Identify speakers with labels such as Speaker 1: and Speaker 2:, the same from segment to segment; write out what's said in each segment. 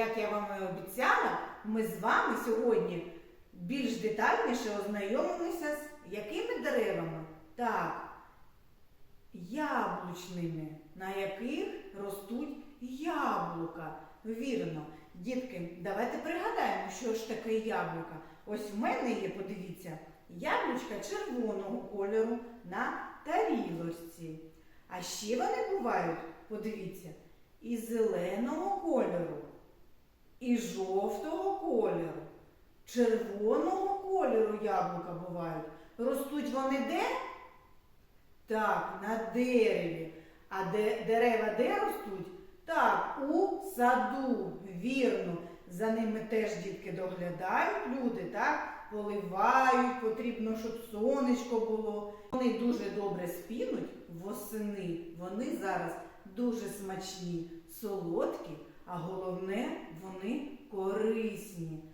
Speaker 1: як я вам і обіцяла, ми з вами сьогодні більш детальніше ознайомимося з якими деревами? Так, яблучними, на яких ростуть яблука. Вірно. Дітки, давайте пригадаємо, що ж таке яблука. Ось в мене є, подивіться, яблучка червоного кольору на тарілочці. А ще вони бувають, подивіться, і зеленого кольору, і жовтого кольору, червоного кольору яблука бувають. Ростуть вони де? Так, на дереві. А де, дерева де ростуть? Так, у саду. Вірно. За ними теж дітки доглядають люди, так? Поливають, потрібно, щоб сонечко було. Вони дуже добре спінуть восени. Вони зараз дуже смачні, солодкі, а головне, вони корисні.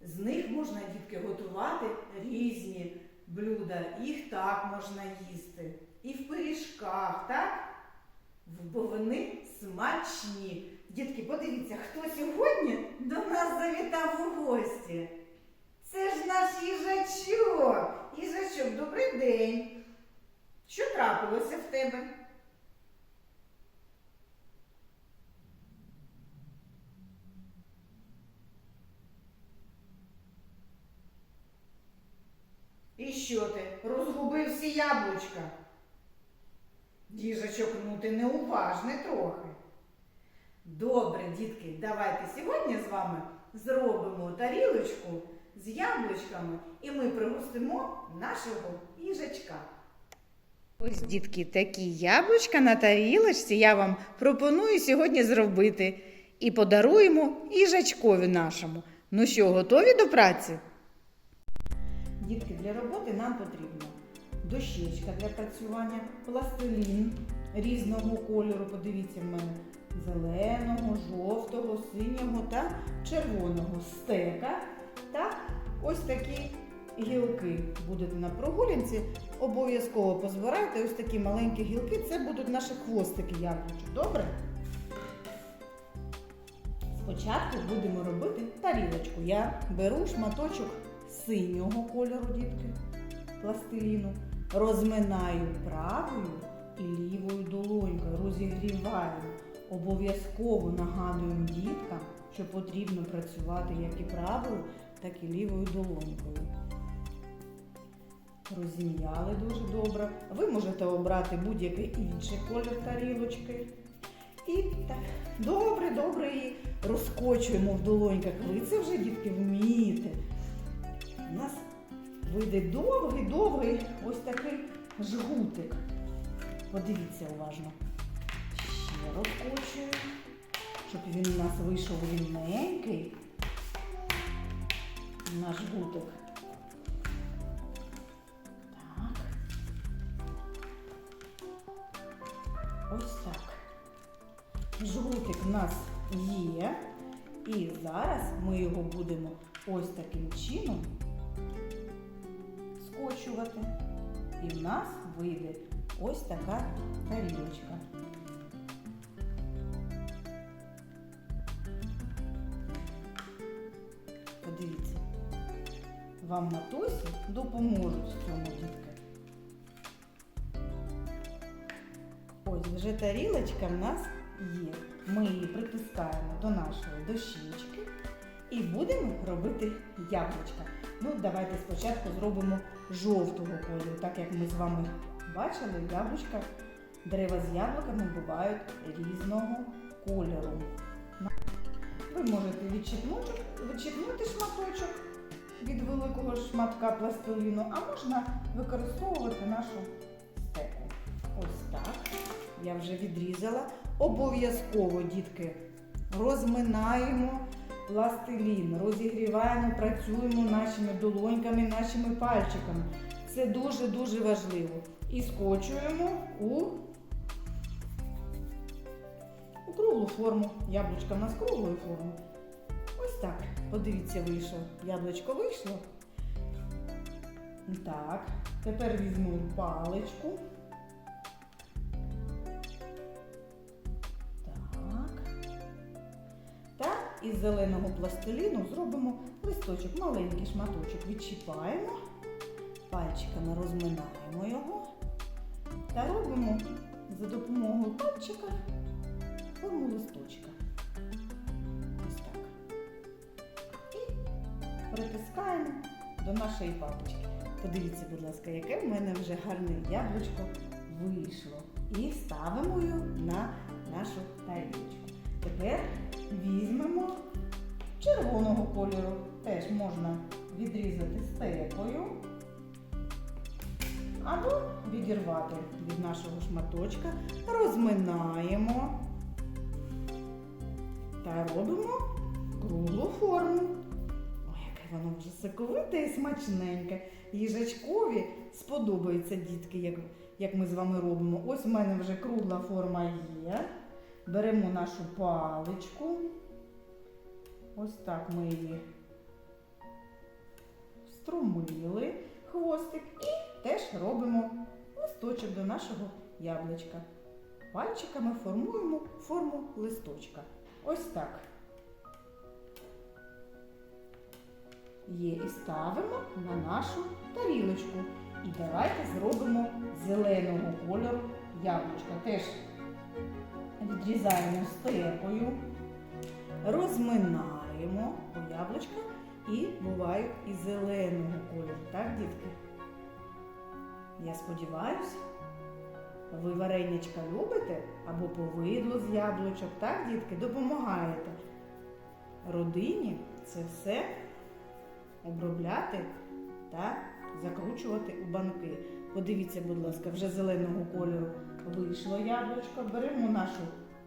Speaker 1: З них можна дітки готувати різні блюда. Їх так можна їсти. І в пиріжках, так? Бо вони смачні. Дітки, подивіться, хто сьогодні до нас завітав у гості. Це ж наш їжачок. Їжачок, добрий день. Що трапилося в тебе? І що ти? Розгубив всі яблучка? Діжачок, ну ти неуважний трохи. Добре, дітки, давайте сьогодні з вами зробимо тарілочку з яблучками і ми пригостимо нашого їжачка. Ось, дітки, такі яблучка на тарілочці я вам пропоную сьогодні зробити і подаруємо їжачкові нашому. Ну що, готові до праці? Дітки, для роботи нам потрібно дощечка для працювання, пластилін різного кольору. Подивіться в мене зеленого, жовтого, синього та червоного стека. Та ось такі гілки будете на прогулянці. Обов'язково позбирайте ось такі маленькі гілки. Це будуть наші хвостики яблучок. Добре? Спочатку будемо робити тарілочку. Я беру шматочок синього кольору, дітки, пластиліну, розминаю правою і лівою долонькою, розігріваю. Обов'язково нагадуємо діткам, що потрібно працювати як і правою, так і лівою долонькою. Розім'яли дуже добре. Ви можете обрати будь-який інший колір тарілочки. І так, добре, добре її розкочуємо в долоньках. Ви це вже, дітки, вмієте. У вийде довгий-довгий ось такий жгутик. Подивіться уважно. Ще розкочую, щоб він у нас вийшов рівненький. Наш жгутик. Так. Ось так. Жгутик в нас є. І зараз ми його будемо ось таким чином скочувати. І в нас вийде ось така тарілочка. Подивіться, вам матусі допоможуть в цьому дітки. Ось вже тарілочка в нас є. Ми її притискаємо до нашої дощечки і будемо робити яблучка. Ну, давайте спочатку зробимо жовтого кольору, так як ми з вами бачили, яблучка, дерева з яблуками бувають різного кольору. Ви можете відчіпнути, шматочок від великого шматка пластиліну, а можна використовувати нашу стеку. Ось так. Я вже відрізала. Обов'язково, дітки, розминаємо пластилін, розігріваємо, працюємо нашими долоньками, нашими пальчиками. Це дуже-дуже важливо. І скочуємо у, у круглу форму. Яблучка в нас круглої форми. Ось так. Подивіться, вийшло. Яблучко вийшло. Так. Тепер візьму паличку. Із зеленого пластиліну зробимо листочок, маленький шматочок. Відчіпаємо, пальчиками розминаємо його та робимо за допомогою пальчика форму листочка. Ось так. І притискаємо до нашої папочки. Подивіться, будь ласка, яке в мене вже гарне яблучко вийшло. І ставимо його на нашу тарілочку. Тепер візьмемо червоного кольору. Теж можна відрізати степою або відірвати від нашого шматочка, розминаємо та робимо круглу форму. Ой, яке воно вже соковите і смачненьке. Їжачкові сподобається дітки, як, як ми з вами робимо. Ось в мене вже кругла форма є. Беремо нашу паличку. Ось так ми її струмили хвостик і теж робимо листочок до нашого яблучка. Пальчиками формуємо форму листочка. Ось так. Є і ставимо на нашу тарілочку. І давайте зробимо зеленого кольору яблучка. Теж відрізаємо степою, розминаємо у яблучка і бувають і зеленого кольору. Так, дітки? Я сподіваюся, ви вареничка любите або повидло з яблучок, так, дітки, допомагаєте родині це все обробляти та закручувати у банки. Подивіться, будь ласка, вже зеленого кольору вийшло яблучко. Беремо нашу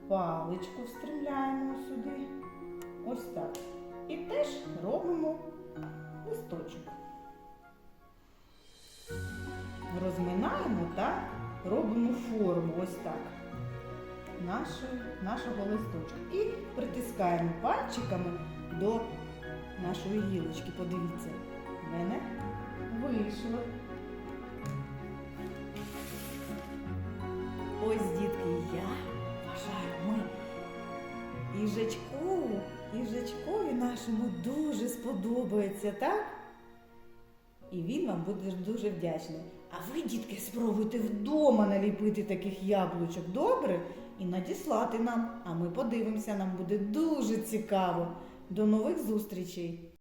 Speaker 1: паличку, встромляємо сюди. Ось так. І теж робимо листочок. Розминаємо та робимо форму ось так нашої, нашого листочка. І притискаємо пальчиками до нашої гілочки. Подивіться, в мене вийшло. Ось, дітки, я їжачкову, їжачкові нашому дуже сподобається, так? І він вам буде дуже вдячний. А ви, дітки, спробуйте вдома наліпити таких яблучок, добре? І надіслати нам. А ми подивимося, нам буде дуже цікаво. До нових зустрічей!